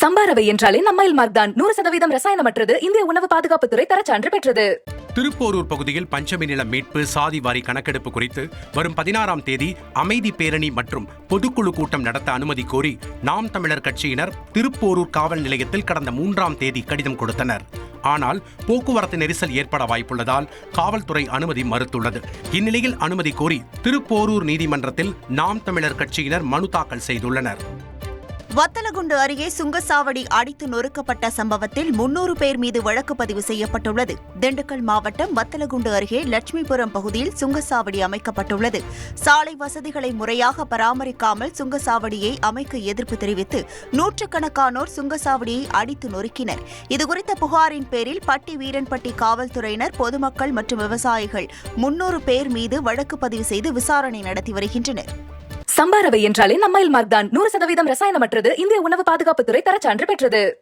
சம்பாரவை என்றாலே நம்ம மார்க் தான். நூறு சதவீதம் ரசாயனமற்றது இந்திய உணவு பாதுகாப்புத்துறை தரச்சான்று பெற்றது. திருப்போரூர் பகுதியில் பஞ்சமி நில மீட்பு சாதி வாரி கணக்கெடுப்பு குறித்து வரும் பதினாறாம் தேதி அமைதி பேரணி மற்றும் பொதுக்குழு கூட்டம் நடத்த அனுமதி கோரி நாம் தமிழர் கட்சியினர் திருப்போரூர் காவல் நிலையத்தில் கடந்த மூன்றாம் தேதி கடிதம் கொடுத்தனர். ஆனால் போக்குவரத்து நெரிசல் ஏற்பட வாய்ப்புள்ளதால் காவல்துறை அனுமதி மறுத்துள்ளது. இந்நிலையில் அனுமதி கோரி திருப்போரூர் நீதிமன்றத்தில் நாம் தமிழர் கட்சியினர் மனு தாக்கல் செய்துள்ளனர். வத்தலகுண்டு அருகே சுங்கசாவடி அடித்து நொறுக்கப்பட்ட சம்பவத்தில் முன்னூறு பேர் மீது வழக்கு பதிவு செய்யப்பட்டுள்ளது. திண்டுக்கல் மாவட்டம் வத்தலகுண்டு அருகே லட்சுமிபுரம் பகுதியில் சுங்கசாவடி அமைக்கப்பட்டுள்ளது. சாலை வசதிகளை முறையாக பராமரிக்காமல் சுங்கசாவடியை அமைக்க எதிர்ப்பு தெரிவித்து நூற்றுக்கணக்கானோர் சுங்கசாவடியை அடித்து நொறுக்கினர். இதுகுறித்த புகாரின் பேரில் பட்டி வீரன்பட்டி காவல்துறையினர் பொதுமக்கள் மற்றும் விவசாயிகள் முன்னூறு பேர் மீது வழக்கு பதிவு செய்து விசாரணை நடத்தி வருகின்றனர். சம்பாரவை என்றாலே நம்மைல் மார்க் தான் நூறு சதவீதம் ரசாயனமற்றது. இந்திய உணவு பாதுகாப்புத்துறை தரச்சான்று பெற்றது.